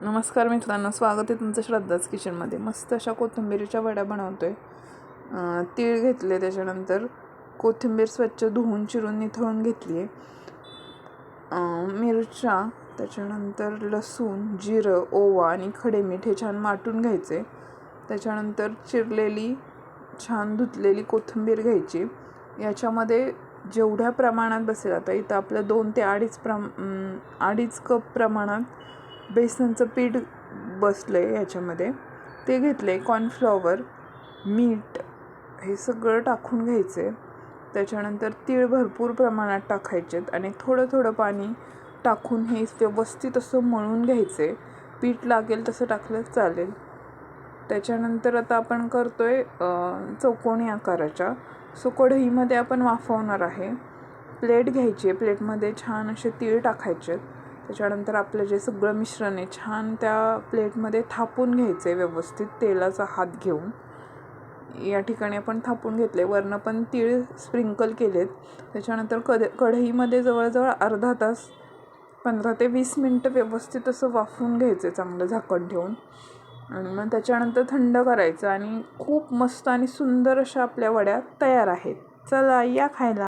नमस्कार मित्रांनो स्वागत आहे तुमचं श्रद्धाच किचनमध्ये. मस्त अशा कोथिंबीरीच्या वड्या बनवतो आहे तीळ घेतले त्याच्यानंतर कोथिंबीर स्वच्छ धुवून चिरून निथळून घेतली आहे मिरच्या त्याच्यानंतर लसूण जिरं ओवा आणि खडे मीठ हे छान माटून घ्यायचे. त्याच्यानंतर चिरलेली छान धुतलेली कोथिंबीर घ्यायची. याच्यामध्ये जेवढ्या प्रमाणात बसेल आता इथं आपलं दोन ते अडीच प्रम अडीच कप प्रमाणात बेसनचं पीठ बसलं आहे याच्यामध्ये. ते घेतले कॉर्नफ्लॉवर मीठ हे सगळं टाकून घ्यायचे त्याच्यानंतर तीळ भरपूर प्रमाणात टाकायचेत आणि थोडं थोडं पाणी टाकून हे व्यवस्थित असं मळून घ्यायचे पीठ लागेल तसं टाकलं चालेल. त्याच्यानंतर आता आपण करतो आहे चौकोनी आकाराच्या. सो कढईमध्ये आपण वाफवणार आहे. प्लेट घ्यायची आहे. प्लेटमध्ये छान असे तीळ टाकायचे आहेत त्याच्यानंतर आपलं जे सगळं मिश्रण आहे छान त्या प्लेटमध्ये थापून घ्यायचं आहे व्यवस्थित तेलाचा हात घेऊन. या ठिकाणी आपण थापून घेतले वरनं पण तीळ स्प्रिंकल केलेत. त्याच्यानंतर कद कढईमध्ये जवळजवळ अर्धा तास पंधरा ते वीस मिनटं व्यवस्थित असं वाफवून घ्यायचं चांगलं झाकण ठेवून. आणि मग त्याच्यानंतर थंड करायचं आणि खूप मस्त आणि सुंदर अशा आपल्या वड्या तयार आहेत. चला या खायला.